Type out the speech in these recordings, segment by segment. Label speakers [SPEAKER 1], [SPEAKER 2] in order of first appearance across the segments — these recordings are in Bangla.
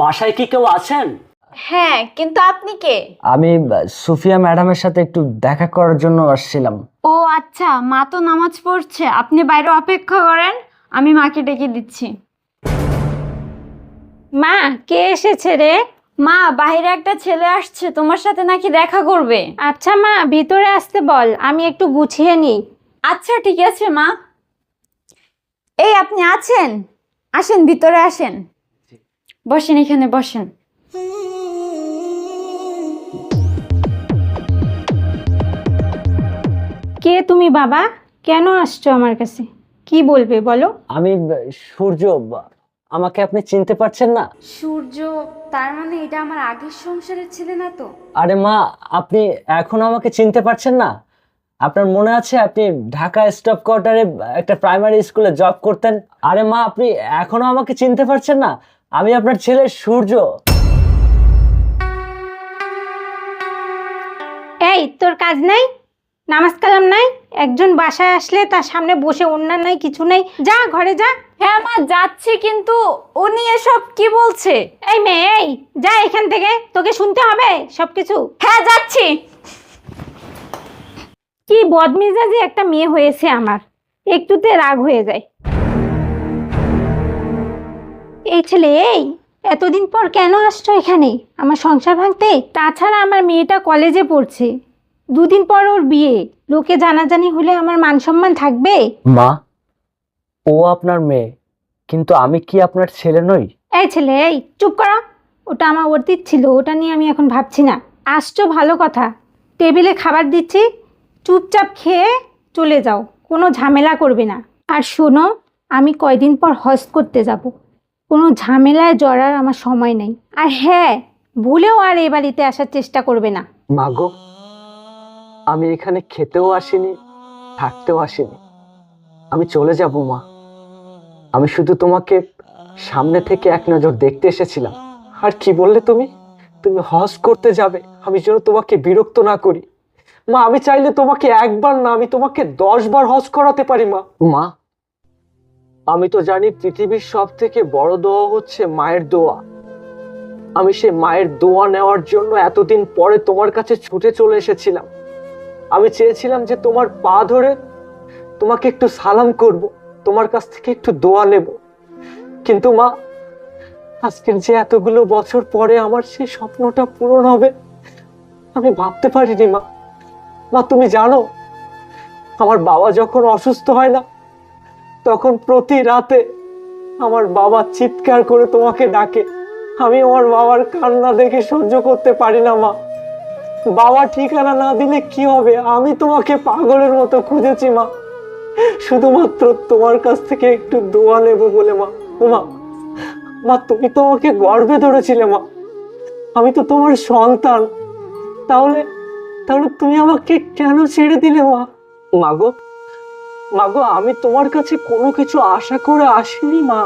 [SPEAKER 1] বাসায় কি কেউ আছেন?
[SPEAKER 2] হ্যাঁ কিন্তু আপনি কে?
[SPEAKER 3] আমি সুফিয়া ম্যাডামের সাথে একটু দেখা করার জন্য আসছিলাম।
[SPEAKER 2] ও আচ্ছা মা তো নামাজ পড়ছে। আপনি বাইরে অপেক্ষা করেন আমি মাকে ডেকে দিচ্ছি।
[SPEAKER 4] মা কে এসেছে রে?
[SPEAKER 2] মা বাইরে একটা ছেলে আসছে তোমার সাথে নাকি দেখা করবে?
[SPEAKER 4] আচ্ছা মা ভিতরে আসতে বল আমি একটু গুছিয়ে নিই।
[SPEAKER 2] আচ্ছা ঠিক আছে মা। এই আপনি আছেন? আসেন ভিতরে আসেন। বসেন এখানে বসেন।
[SPEAKER 4] কে তুমি বাবা? কেন আসছো আমার কাছে? কি বলবে বলো?
[SPEAKER 3] আমি সূর্য আমাকে আপনি চিনতে পারছেন না?
[SPEAKER 2] সূর্য তার মানে এটা আমার আগের সংসারের ছেলে না তো?
[SPEAKER 3] আরে মা আপনি এখনও আমাকে চিনতে পারছেন না? আপনার মনে আছে আপনি ঢাকা স্টপ কোয়ার্টারে একটা প্রাইমারি স্কুলে জব করতেন? আরে মা আপনি এখনও আমাকে চিনতে পারছেন না? আমি আপনার ছেলে সূর্য।
[SPEAKER 4] এই তোর কাজ নাই? নামাজ কালাম নাই? একজন বাসায় আসলে তার সামনে বসে অন্যান্য নাই কিছু নেই। যা ঘরে যা।
[SPEAKER 2] হ্যাঁ মা যাচ্ছি কিন্তু উনি এসব কি বলছে?
[SPEAKER 4] এই মেয়ে এই যা এখান থেকে। তোকে শুনতে হবে সব কিছু
[SPEAKER 2] হ্যাঁ যাচ্ছি।
[SPEAKER 4] কি বদমিজাজি একটা মেয়ে হয়েছে আমার। একটুতে রাগ হয়ে যায়। এই ছেলে এই এতদিন পর কেন আসছো এখানে? আমার সংসার ভাঙতে? তাছাড়া আমার মেয়েটা কলেজে পড়ছে। দুদিন পর ওর বিয়ে। লোকে জানাজানি হলে আমার মান সম্মান থাকবে?
[SPEAKER 3] মা ও আপনার মেয়ে কিন্তু আমি কি আপনার ছেলে নই?
[SPEAKER 4] এই ছেলে এই চুপ করো। ওটা আমার অতীত ছিল ওটা নিয়ে আমি এখন ভাবছি না। আসছো ভালো কথা। টেবিলে খাবার দিচ্ছি চুপচাপ খেয়ে চলে যাও কোনো ঝামেলা করবে না। আর শোনো আমি কয়দিন পর হজ করতে যাব। কোনো ঝামেলায় জড়ার আমার সময় নেই। আর হ্যাঁ ভুলেও আর এ বাড়িতে আসার চেষ্টা করবে না।
[SPEAKER 3] মাগো আমি এখানে খেতেও আসিনি থাকতেও আসিনি। আমি চলে যাব মা। আমি শুধু তোমাকে সামনে থেকে এক নজর দেখতে এসেছিলাম। আর কি বললে তুমি? তুমি হজ করতে যাবে আমি যেন তোমাকে বিরক্ত না করি। মা আমি চাইলে তোমাকে একবার না আমি তোমাকে দশ বার হজ করাতে পারি মা। মা আমি তো জানি পৃথিবীর সব থেকে বড় দোয়া হচ্ছে মায়ের দোয়া। আমি সে মায়ের দোয়া নেওয়ার জন্য এতদিন পরে তোমার কাছে ছুটে চলে এসেছিলাম। আমি চেয়েছিলাম যে তোমার পা ধরে তোমাকে একটু সালাম করব, তোমার কাছ থেকে একটু দোয়া নেব। কিন্তু মা, আজকের যে এতগুলো বছর পরে আমার সেই স্বপ্নটা পূরণ হবে, আমি ভাবতে পারিনি মা। মা, তুমি জানো, আমার বাবা যখন অসুস্থ হয় না তখন প্রতি রাতে আমার বাবা চিৎকার করে তোমাকে ডাকে। আমি আমার বাবার কান্না দেখে সহ্য করতে পারি না, মা। বাবা ঠিকানা না দিলে কি হবে? আমি তোমাকে পাগলের মতো খুঁজেছি, মা। শুধুমাত্র তোমার কাছ থেকে একটু দোয়া নেব বলে, মা। মা মা, তুমি তো আমাকে গর্বে ধরেছিলে, মা। আমি তো তোমার সন্তান। তাহলে তাহলে তুমি আমাকে কেন ছেড়ে দিলে, মা? মাগো মাগো আমি তোমার কাছে কোনো কিছু আশা করে আসিনি, মা।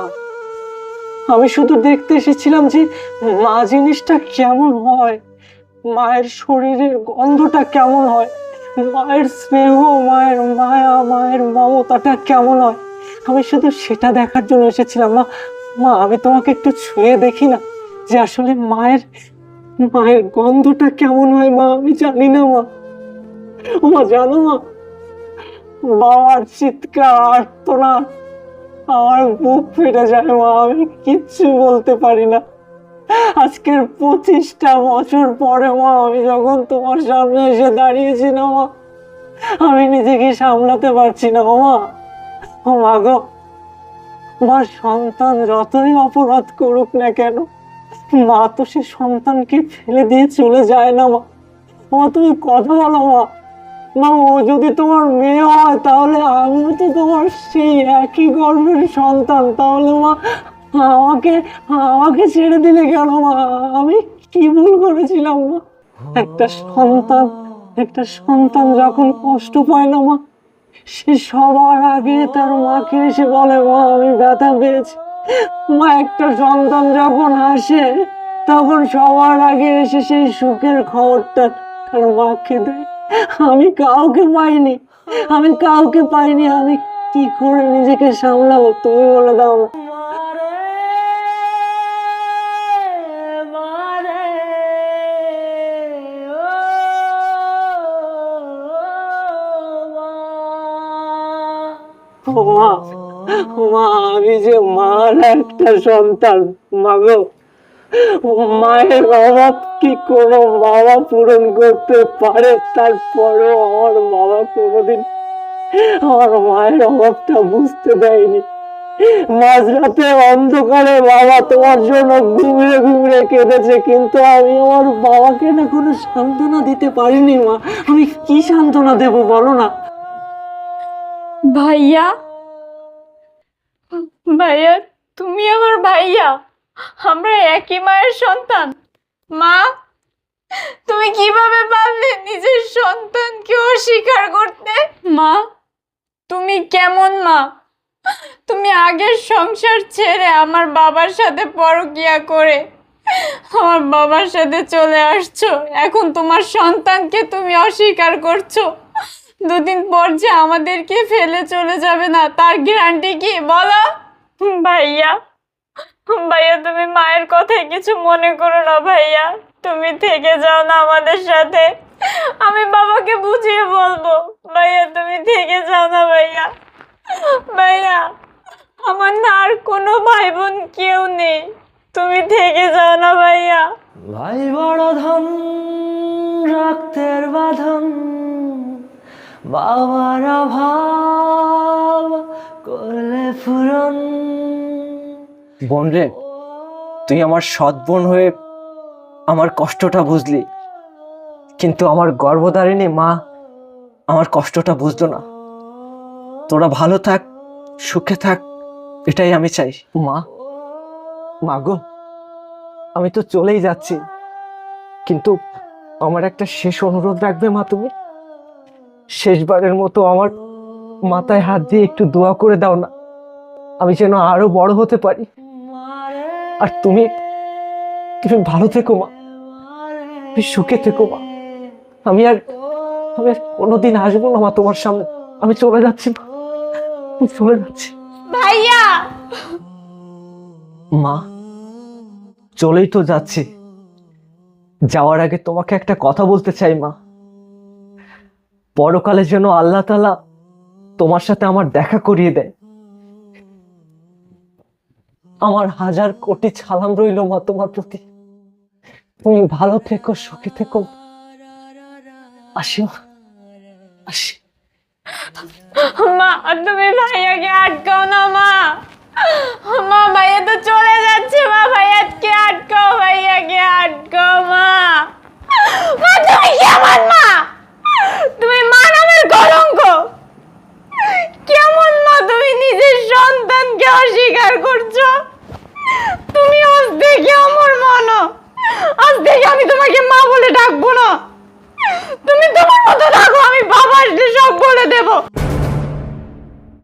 [SPEAKER 3] আমি শুধু দেখতে এসেছিলাম যে মা জিনিসটা কেমন হয়, মায়ের শরীরের গন্ধটা কেমন হয়, মায়ের স্নেহ, মায়ের মায়া, মায়ের মমতাটা কেমন হয়। আমি শুধু সেটা দেখার জন্য এসেছিলাম, মা। মা, আমি তোমাকে একটু ছুঁয়ে দেখি না যে আসলে মায়ের মায়ের গন্ধটা কেমন হয়, মা? আমি জানি না, মা। মা, জানো, মা বাবার চিৎকার আর্তনাদ আমার বুক ফেটে যায় মা, আমি কিচ্ছু বলতে পারি না। আজকের পঁচিশটা বছর পরে মা, আমি যখন তোমার সামনে এসে দাঁড়িয়েছি না মা, আমি নিজেকে সামলাতে পারছি না মা। ও মা গো আমার সন্তান যতই অপরাধ করুক না কেন, মা তো সে সন্তানকে ফেলে দিয়ে চলে যায় না মা। মা, তুমি কথা বলো মা। মা, ও যদি তোমার মেয়ে হয়, তাহলে আমিও তো তোমার সেই একই গর্ভের সন্তান। তাহলে মা, আমাকে আমাকে ছেড়ে দিলে কেন মা? আমি কি ভুল করেছিলাম মা? একটা সন্তান একটা সন্তান যখন কষ্ট পায় না মা, সে সবার আগে তার মাকে এসে বলে, মা, আমি ব্যথা পেয়েছি। মা, একটা সন্তান যখন হাসে তখন সবার আগে এসে সেই সুখের খবরটা তার মাকে দেয়। আমি কাউকে পাইনি। আমি কাউকে পাইনি আমি কি করে নিজেকে সামলাবো? তুমি বলে দাও মা। আমি যে মার একটা সন্তান মাগো মায়ের অভাব কি কোনো বাবা পূরণ করতে পারে? তারপরও আমার বাবা কোনোদিন আমার মায়ের অভাবটা বুঝতে দেয়নি। মাঝরাতে অন্ধকারে বাবা তোমার জন্য ঘুমড়ে ঘুমড়ে কেঁদেছে, কিন্তু আমি আমার বাবাকে না কোনো সান্ত্বনা দিতে পারিনি, মা। আমি কি সান্ত্বনা দেব বলো না?
[SPEAKER 2] ভাইয়া? ভাইয়া, তুমি আমার ভাইয়া। আমরা একই মায়ের সন্তান। মা, তুমি কীভাবে পারলে নিজের সন্তানকে অস্বীকার করতে? মা, তুমি কেমন মা? তুমি আগের সংসার ছেড়ে আমার বাবার সাথে পরকিয়া করে আমার বাবার সাথে চলে আসছো। এখন তোমার সন্তানকে তুমি অস্বীকার করছ। দুদিন পর যে আমাদেরকে ফেলে চলে যাবে না, তার গ্যারান্টি কি? বলো। ভাইয়া ভাইয়া, তুমি মায়ের কথায় কিছু মনে করো না ভাইয়া। তুমি থেকে যাও না আমাদের সাথে। আমি বাবাকে বুঝিয়ে বলব। ভাইয়া, তুমি থেকে যাও না ভাইয়া। ভাইয়া, আমার না আর কোনো ভাই বোন কেউ নেই। তুমি থেকে যাও না ভাইয়া।
[SPEAKER 3] ভাই বড় ধন, রক্তের বাঁধন, বাবার অভাব করলে ফুরন বোন রে তুই আমার সৎ বোন হয়ে আমার কষ্টটা বুঝলি। কিন্তু আমার গর্ভধারিণী মা আমার কষ্টটা বুঝলো না। তোরা ভালো থাক, সুখে থাক, এটাই আমি চাই। মা মা গো, আমি তো চলেই যাচ্ছি। কিন্তু আমার একটা শেষ অনুরোধ রাখবে মা তুমি। শেষবারের মতো আমার মাথায় হাত দিয়ে একটু দোয়া করে দাও না। আমি যেন আরও বড় হতে পারি। আর তুমি তুমি ভালো থেকো মা। তুমি সুখে থেকো মা। আমি আর আমি আর কোনোদিন আসব না মা তোমার সামনে। আমি চলে যাচ্ছি মা। আমি চলে যাচ্ছি।
[SPEAKER 2] ভাইয়া!
[SPEAKER 3] মা চলেই তো যাচ্ছি। যাওয়ার আগে তোমাকে একটা কথা বলতে চাই মা। পরকালে যেন আল্লাহ তালা তোমার সাথে আমার দেখা করিয়ে দেয় আমার হাজার কোটি ছালাম রইল মা তোমার প্রতি। তুমি ভালো থেকো, সুখী থেকো। আসিও আসি।
[SPEAKER 2] মা, তুমি ভাইয়াকে আটকাও না মা। মা, ভাইয়া তো চলে যাচ্ছে মা, ভাইয়াকে আটকাও ভাইয়াকে আটকাও মা। মা, তুমি কেমন মা? তুমি মা নামের কেমন মা তুমি নিজের সন্তানকে অস্বীকার করছ? আজ আমি তোমাকে মা বলে ডাকবো না। তুমি তোমার মতো থাকো, আমি বাবা আসলে সব বলে দেবো।